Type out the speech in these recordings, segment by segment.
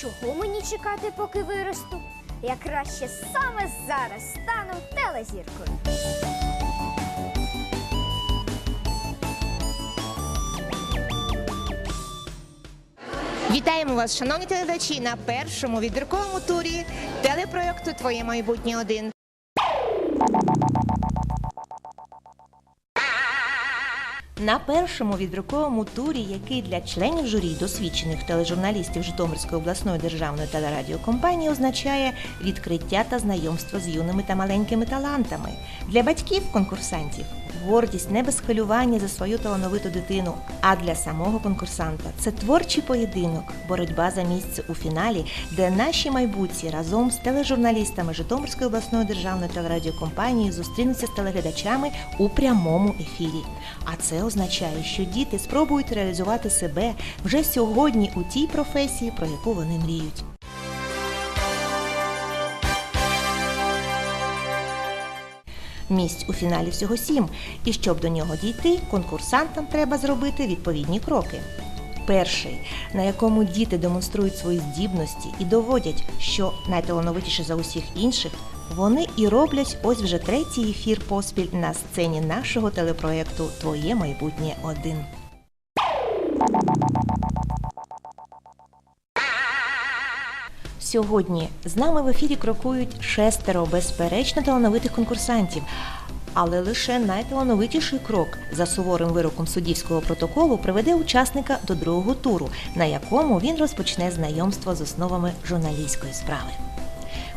Чого мені чекати, поки виросту? Я краще саме зараз стану телезіркою. Вітаємо вас, шановні телеглядачі, на першому відбірковому турі телепроєкту Твоє майбутнє один. На першому відруковому турі, який для членів журі досвідчених тележурналістів Житомирської обласної державної телерадіокомпанії означає відкриття та знайомство з юними та маленькими талантами. Для батьків конкурсантів гордість не без хвилювання за свою талановиту дитину. А для самого конкурсанта це творчий поєдинок, боротьба за місце у фіналі, де наші майбутці разом з тележурналістами Житомирської обласної державної телерадіокомпанії зустрінуться з телеглядачами у прямому ефірі. А це означає, що діти спробують реалізувати себе вже сьогодні у тій професії, про яку вони мріють. Місць у фіналі всього сім, і щоб до нього дійти, конкурсантам треба зробити відповідні кроки. Перший, на якому діти демонструють свої здібності і доводять, що найталановитіше за усіх інших, вони і роблять ось вже третій ефір поспіль на сцені нашого телепроєкту Твоє майбутнє один. Сьогодні з нами в ефірі крокують шестеро безперечно талановитих конкурсантів. Але лише найталановитіший крок за суворим вироком суддівського протоколу приведе учасника до другого туру, на якому він розпочне знайомство з основами журналістської справи.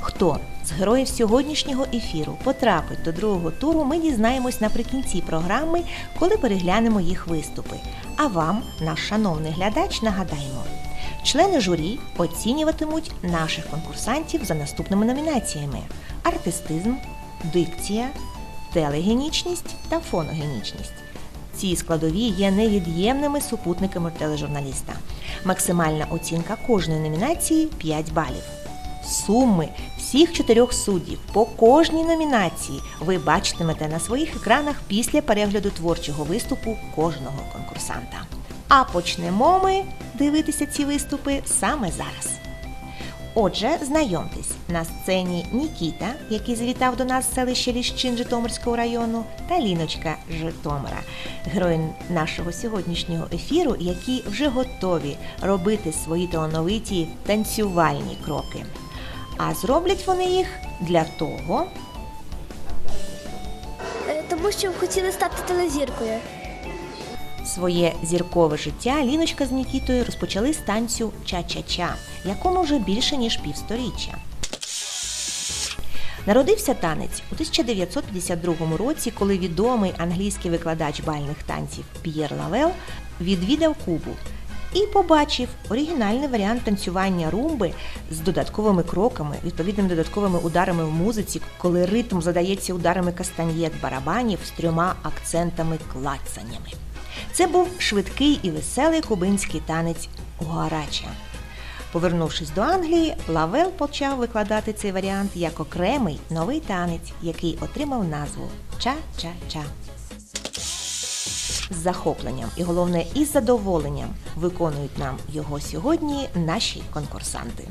Хто з героїв сьогоднішнього ефіру потрапить до другого туру, ми дізнаємось наприкінці програми, коли переглянемо їх виступи. А вам, наш шановний глядач, нагадаємо. Члени журі оцінюватимуть наших конкурсантів за наступними номінаціями: артистизм, дикція, телегенічність та фоногенічність. Ці складові є невід'ємними супутниками тележурналіста. Максимальна оцінка кожної номінації 5 балів. Суми всіх чотирьох суддів по кожній номінації ви бачитимете на своїх екранах після перегляду творчого виступу кожного конкурсанта. А почнемо ми дивитися ці виступи саме зараз. Отже, знайомтесь, на сцені Нікіта, який завітав до нас з селища Ліщин Житомирського району, та Ліночка Житомира, герої нашого сьогоднішнього ефіру, які вже готові робити свої талановиті танцювальні кроки. А зроблять вони їх для того, Е, Тому що хотіли стати телезіркою. Своє зіркове життя Ліночка з Нікітою розпочали з танцю Ча-Ча-Ча, якому вже більше ніж півсторіччя. Народився танець у 1952 році, коли відомий англійський викладач бальних танців П'єр Лавел відвідав Кубу і побачив оригінальний варіант танцювання румби з додатковими кроками, відповідними додатковими ударами в музиці, коли ритм задається ударами кастаньєт барабанів з трьома акцентами клацаннями. Це був швидкий і веселий кубинський танець гуарача. Повернувшись до Англії, Лавел почав викладати цей варіант як окремий новий танець, який отримав назву Ча-Ча-Ча. З захопленням і головне із задоволенням виконують нам його сьогодні наші конкурсанти.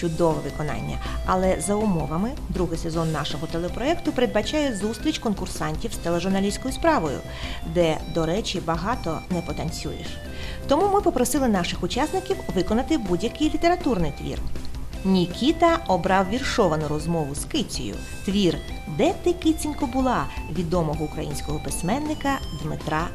Чудове виконання. Але за умовами другий сезон нашого телепроекту передбачає зустріч конкурсантів з тележурналістською справою, де, до речі, багато не потанцюєш. Тому ми попросили наших учасників виконати будь-який літературний твір. Нікіта обрав віршовану розмову з кицею. Твір Де ти кицінько була відомого українського письменника Дмитра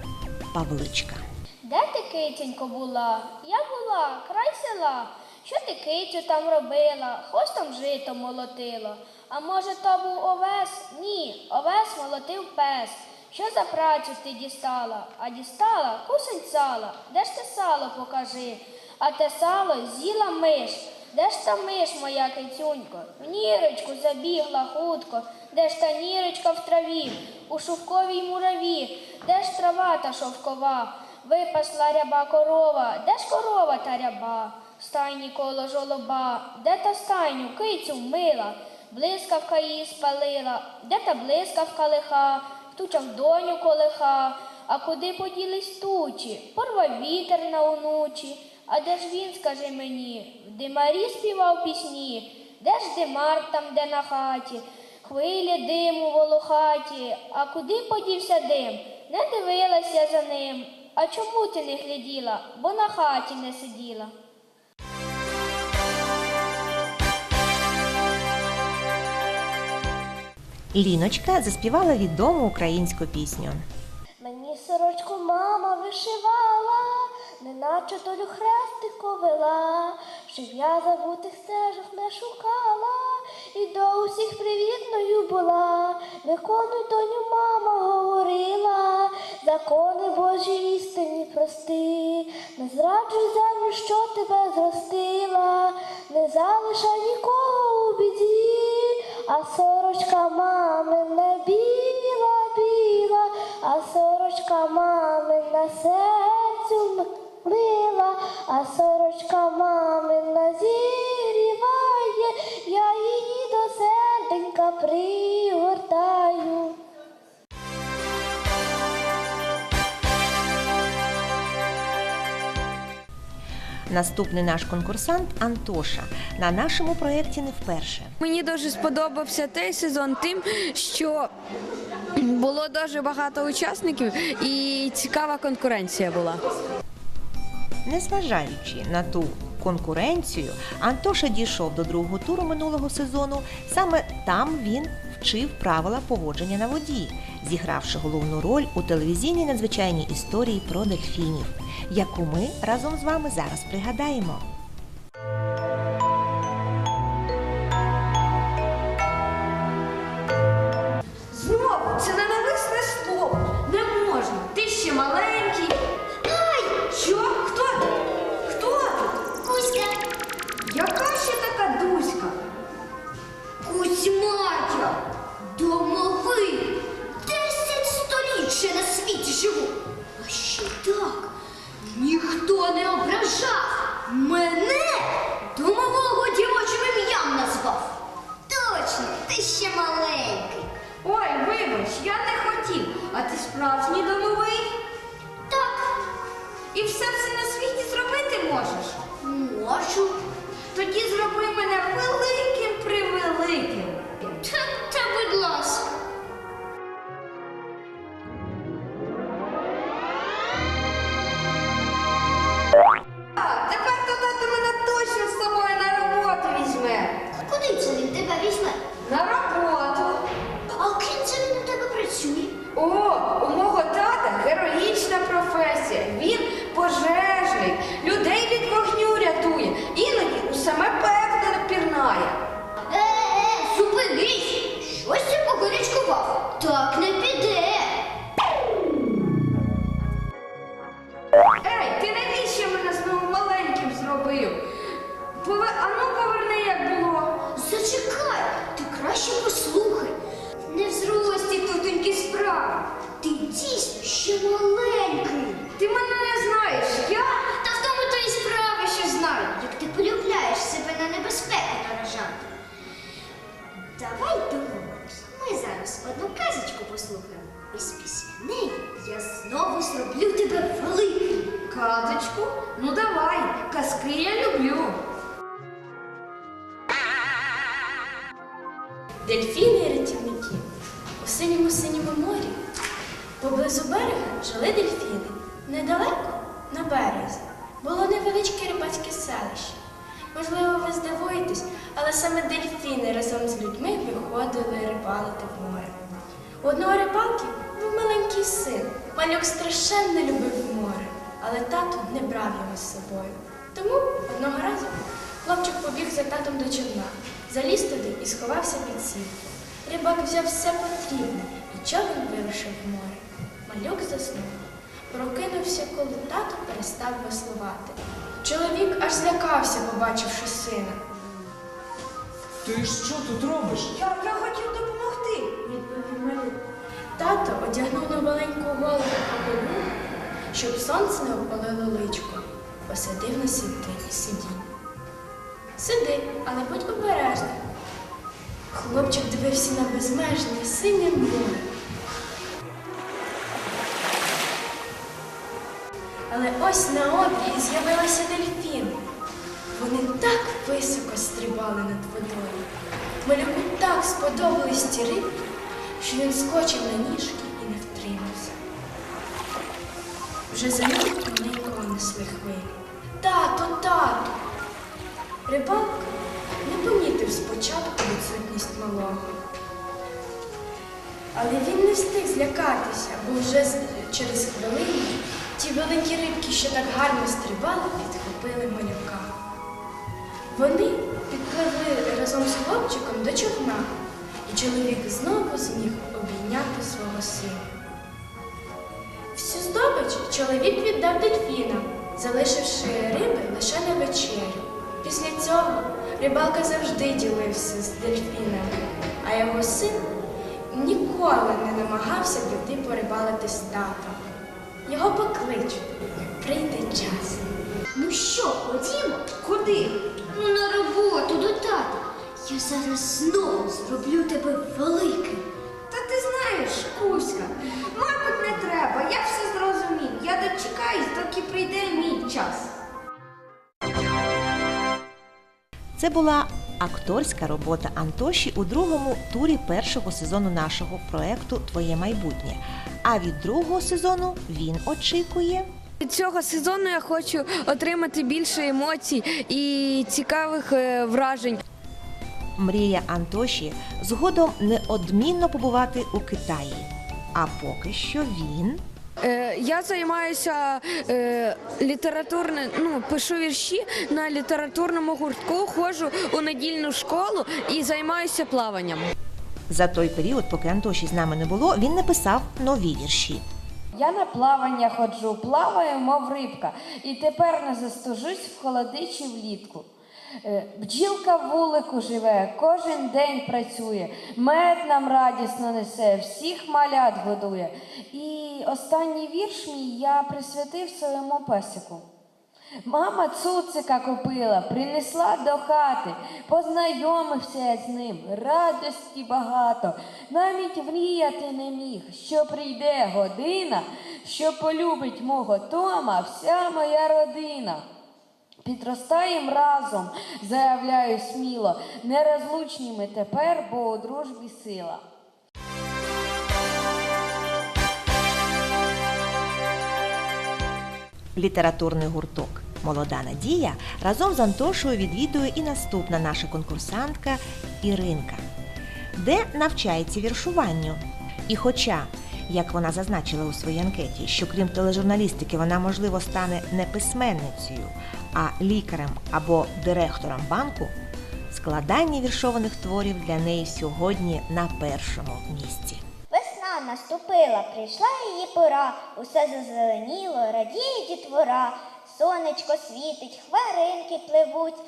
Павличка. Де ти, киценько, була? Я була, край села. Що ти кицю там робила? Хвостом жито молотила. А може, то був овес? Ні, овес молотив пес. Що за працю ти дістала? А дістала кусень сала. Де ж те сало покажи? А те сало з'їла миш. Де ж та миш, моя кицюнько? В нірочку забігла хутко. Де ж та нірочка в траві, у шовковій мураві, де ж трава та шовкова? Випасла ряба корова, де ж корова та ряба? В Стайні коло жолоба, де та стайню кицю мила? Блискавка її спалила, де та блискавка лиха, туча в доню колиха, а куди поділись тучі? Порвав вітер на онучі. А де ж він, скажи мені? В димарі співав пісні, де ж димар там, де на хаті? Хвилі диму волохаті, а куди подівся дим? Не дивилася за ним. А чому ти не гляділа, бо на хаті не сиділа? Ліночка заспівала відому українську пісню. Мені сорочку мама вишивала, неначе долю хрестико вела, щоб я забутих стежок не шукала, і до усіх привітною була. Виконуй, доню, мама говорила, закони Божі істині прости, не зраджуй землю, що тебе зростила, не залишай нікого у біді, а сорочка мамина біла, біла, а сорочка мамина серцю мила, а сорочка мамина зіріває, я її до серденька пригортаю. Наступний наш конкурсант Антоша на нашому проєкті не вперше. Мені дуже сподобався цей сезон тим, що було дуже багато учасників і цікава конкуренція була. Незважаючи на ту конкуренцію, Антоша дійшов до другого туру минулого сезону. Саме там він вчив правила поводження на воді, зігравши головну роль у телевізійній надзвичайній історії про дельфінів, яку ми разом з вами зараз пригадаємо. Страшенно любив море, але тато не брав його з собою. Тому одного разу хлопчик побіг за татом до човна, заліз туди і сховався під сітку. Рибак взяв все потрібне, і човен вирушив в море. Малюк заснув. Прокинувся, коли тато перестав веслувати. Чоловік аж злякався, побачивши сина. Ти що тут робиш? Я, я хотів допомогти. Тато одягнув на маленьку голову капелюх, щоб сонце не опалило личко, посадив на сиді- сидіння. Сиди, але будь обережний. Хлопчик дивився на безмежне синє море. Але ось на обрії з'явилися дельфіни. Вони так високо стрибали над водою. Малюку так сподобались ті рибки, що він скочив на ніжки і не втримався. Вже за ним маленького несли хвилі. Тато, тато! Рибалка не помітив спочатку відсутність малого. Але він не встиг злякатися, бо вже через хвилину ті великі рибки, що так гарно стрибали, підхопили малюка. Вони підпливли разом з хлопчиком до човна, і чоловік знову зміг обійняти свого сина. Всю здобич чоловік віддав дельфінам, залишивши риби лише на вечерю. Після цього рибалка завжди ділився з дельфінами, а його син ніколи не намагався піти порибалити з татом. Його покличуть, прийде час. Ну що, ходімо? Куди? Ну на роботу до тата. Я зараз знову зроблю тебе великим. Та ти знаєш, Кузька, мабуть, не треба. Я все зрозумів. Я дочекаюсь, доки прийде мій час. Це була акторська робота Антоші у другому турі першого сезону нашого проекту Твоє майбутнє. А від другого сезону він очікує. Від цього сезону я хочу отримати більше емоцій і цікавих е, вражень. Мрія Антоші згодом неодмінно побувати у Китаї. А поки що він Е, Я займаюся е, літературним, ну пишу вірші на літературному гуртку, ходжу у недільну школу і займаюся плаванням. за той період, поки Антоші з нами не було, він написав нові вірші. Я на плавання ходжу, плаваю, мов рибка, і тепер не застужусь в холодичі влітку. Е, Бджілка вулику живе, кожен день працює, мед нам радісно несе, всіх малят годує. І останній вірш мій я присвятив своєму песику. Мама цуцика купила, принесла до хати, познайомився я з ним, радості багато, навіть мріяти не міг, що прийде година, що полюбить мого Тома вся моя родина. Підростаєм разом, заявляю сміло, нерозлучні ми тепер, бо у дружбі сила. Літературний гурток Молода Надія разом з Антошою відвідує і наступна наша конкурсантка Іринка, де навчається віршуванню. І хоча, як вона зазначила у своїй анкеті, що крім тележурналістики вона, можливо, стане не письменницею, а лікарем або директором банку, складання віршованих творів для неї сьогодні на першому місці. Весна наступила, прийшла її пора, усе зазеленіло, радіє дітвора, сонечко світить, хмаринки пливуть,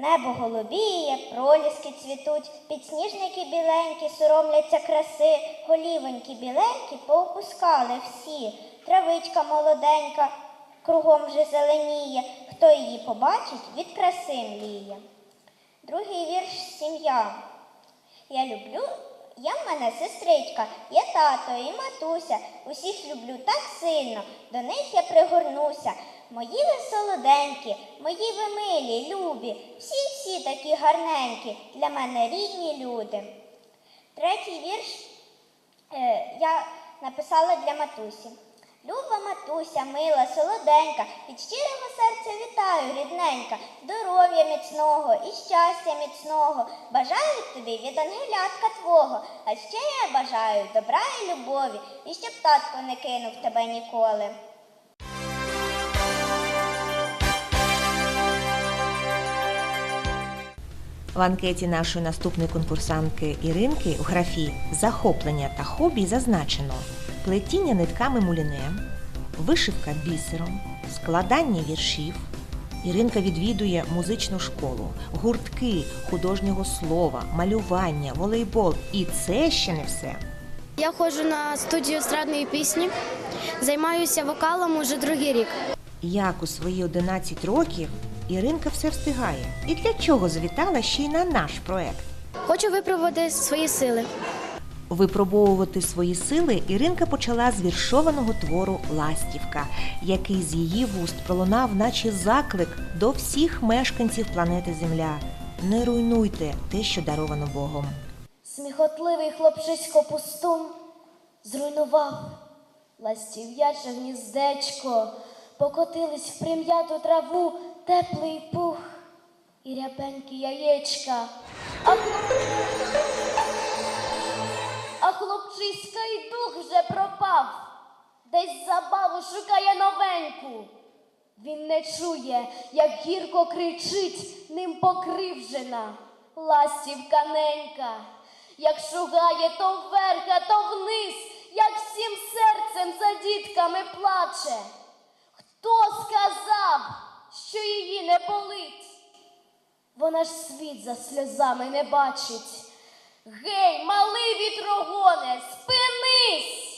небо голубіє, проліски цвітуть, підсніжники біленькі соромляться краси, голівоньки біленькі поопускали всі, травичка молоденька, кругом вже зеленіє, хто її побачить, від краси мліє. Другий вірш сім'я. Я люблю, я в мене сестричка, є тато і матуся. Усіх люблю так сильно, до них я пригорнуся. Мої ви солоденькі, мої ви милі, любі, всі-всі такі гарненькі, для мене рідні люди. Третій вірш е, я написала для матусі. Люба матуся, мила, солоденька, від щирого серця вітаю, рідненька, здоров'я міцного і щастя міцного. Бажаю тобі від ангелятка твого, а ще я бажаю добра і любові, і щоб татко не кинув тебе ніколи. В анкеті нашої наступної конкурсантки Іринки у графі захоплення та хобі зазначено плетіння нитками муліне, вишивка бісером, складання віршів. Іринка відвідує музичну школу, гуртки художнього слова, малювання, волейбол. І це ще не все. Я ходжу на студію естрадної пісні, займаюся вокалом уже другий рік. Як у свої 11 років Іринка все встигає. І для чого завітала ще й на наш проект? Хочу випробувати свої сили. Випробовувати свої сили Іринка почала з віршованого твору Ластівка, який з її вуст пролунав, наче заклик до всіх мешканців планети Земля. Не руйнуйте те, що даровано Богом. Сміхотливий хлопчисько пустун зруйнував ластів'яче гніздечко, покотились в прим'яту траву теплий пух і рябенькі яєчка. А, хлоп... а хлопчиська й дух вже пропав, десь забаву шукає новеньку. Він не чує, як гірко кричить ним покривжена ластівка ненька, як шугає то вверх, а то вниз, як всім серцем за дітками плаче. Хто сказав, що її не болить? Вона ж світ за сльозами не бачить. Гей, малий вітрогоне, спинись!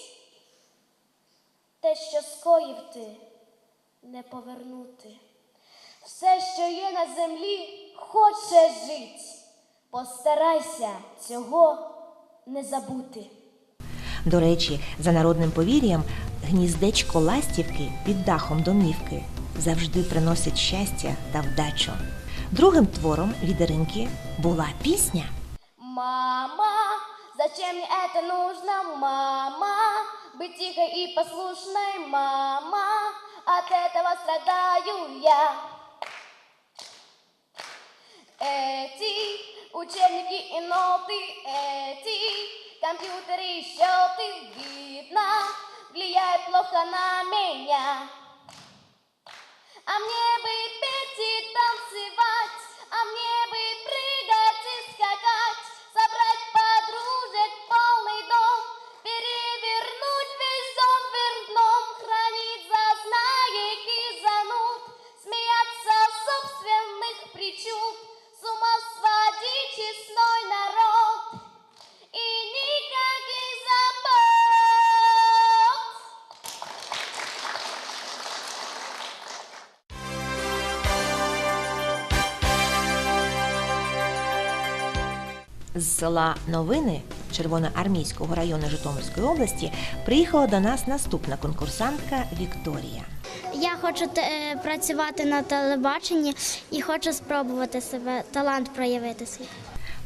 Те, що скоїв ти, не повернути. Все, що є на землі, хоче жить. Постарайся цього не забути. До речі, за народним повір'ям, гніздечко ластівки під дахом домівки завжди приносить щастя та вдачу. Другим твором від Іринки була пісня. Мама, зачем мне это нужно, мама? Быть тихой и послушной, мама, от этого страдаю я. Эти учебники и ноты, эти компьютеры и счеты, видно, влияют плохо на меня. А мне бы З села Новини Червоноармійського району Житомирської області приїхала до нас наступна конкурсантка Вікторія. Я хочу е, працювати на телебаченні і хочу спробувати себе, талант проявити свій.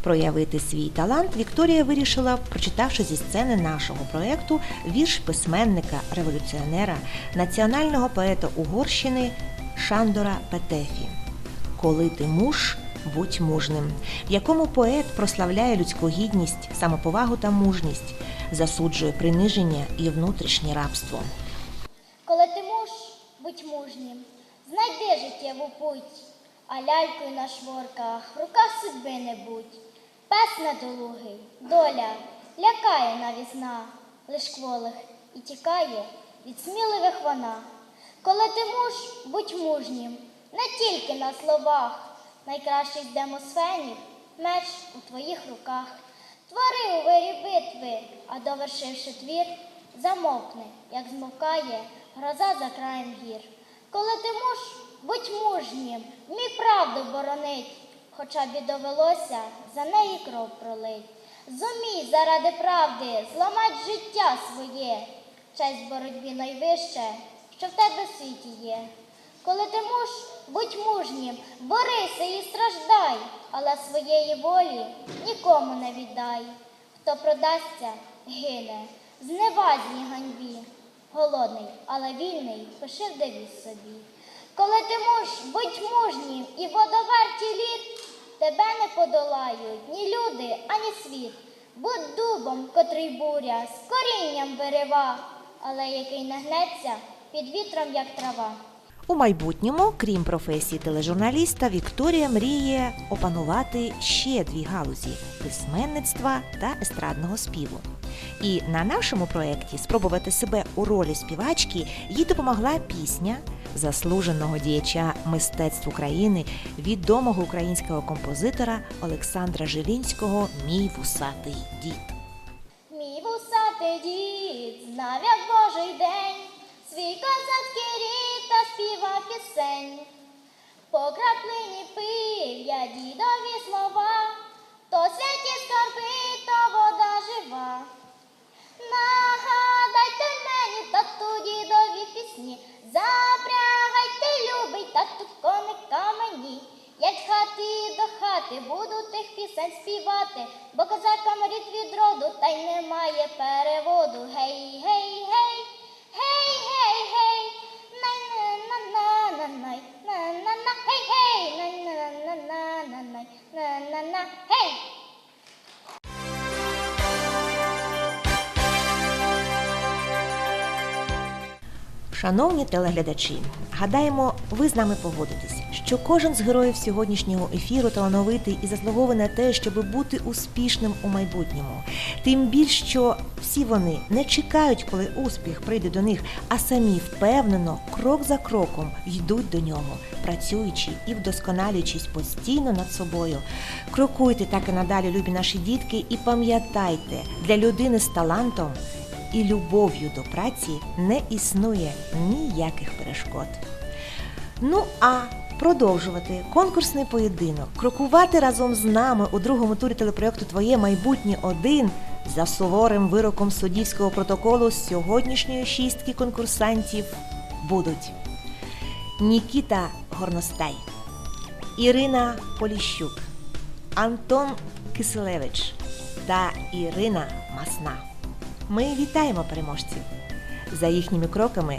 Проявити свій талант Вікторія вирішила, прочитавши зі сцени нашого проєкту вірш письменника, революціонера, національного поета Угорщини Шандора Петефі. Коли ти муж, будь мужним, в якому поет прославляє людську гідність, самоповагу та мужність, засуджує приниження і внутрішнє рабство. Коли ти муж, будь мужнім, знайди життєву путь, а лялькою на шворках, руках судьби не будь. Пес недолугий, доля, лякає навізна, лиш кволих і тікає від сміливих вона. Коли ти муж, будь мужнім, не тільки на словах, найкращий демосфенів, меч у твоїх руках. Твори у вирі битви, а довершивши твір, замовкни, як змовкає гроза за краєм гір. Коли ти муж, будь мужнім, вмій правду боронить, хоча б і довелося за неї кров пролить. Зумій заради правди зламать життя своє, честь боротьбі найвище, що в тебе в світі є. Коли ти муж, будь мужнім, борися і страждай, але своєї волі нікому не віддай. Хто продасться, гине, зневазній ганьбі. Голодний, але вільний, пиши в собі. Коли ти муж, будь мужнім і водоверті літ, тебе не подолають ні люди, ані світ. Будь дубом, котрий буря, з корінням берева, але який не гнеться під вітром, як трава. У майбутньому, крім професії тележурналіста, Вікторія мріє опанувати ще дві галузі письменництва та естрадного співу. І на нашому проєкті спробувати себе у ролі співачки їй допомогла пісня заслуженого діяча мистецтв України, відомого українського композитора Олександра Жилінського Мій вусатий дід. Мій вусатий дід знав, як Божий день, свій козацький співав пісень. По краплині пив дідові слова, то святі скарби, то вода жива. Нагадайте мені, тату дідові пісні, запрягайте, любий, тату коника мені. Як хати до хати буду тих пісень співати, бо козакам рід від роду, та й немає переводу. Гей, гей, гей, гей, гей, гей, Шановні телеглядачі, гадаємо, ви з нами погодитесь, що кожен з героїв сьогоднішнього ефіру талановитий і заслуговує на те, щоб бути успішним у майбутньому. Тим більш, що всі вони не чекають, коли успіх прийде до них, а самі впевнено, крок за кроком йдуть до нього, працюючи і вдосконалюючись постійно над собою. Крокуйте так і надалі, любі наші дітки, і пам'ятайте, для людини з талантом і любов'ю до праці не існує ніяких перешкод. Ну а продовжувати конкурсний поєдинок, крокувати разом з нами у другому турі телепроєкту Твоє майбутнє один за суворим вироком суддівського протоколу з сьогоднішньої шістки конкурсантів будуть Нікіта Горностай, Ірина Поліщук, Антон Киселевич та Ірина Масна. Ми вітаємо переможців. За їхніми кроками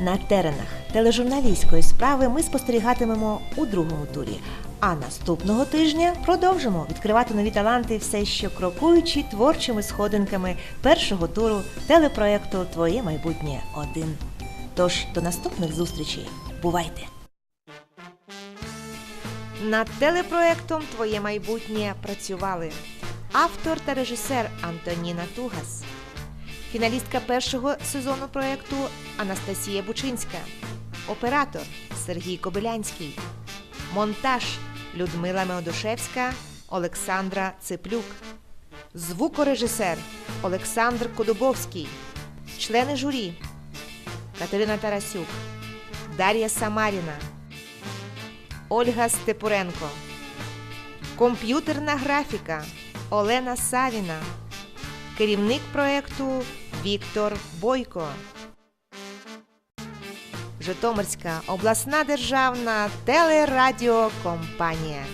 на теренах тележурналістської справи ми спостерігатимемо у другому турі. А наступного тижня продовжимо відкривати нові таланти, все що крокуючи творчими сходинками першого туру телепроекту Твоє майбутнє один. Тож до наступних зустрічей. Бувайте! Над телепроектом Твоє майбутнє працювали автор та режисер Антоніна Тугас, фіналістка першого сезону проекту Анастасія Бучинська, оператор Сергій Кобилянський, монтаж Людмила Меодушевська, Олександра Цеплюк, звукорежисер Олександр Кодубовський, члени журі Катерина Тарасюк, Дар'я Самаріна, Ольга Степуренко, комп'ютерна графіка Олена Савіна, керівник проекту Віктор Бойко. Житомирська обласна державна телерадіокомпанія.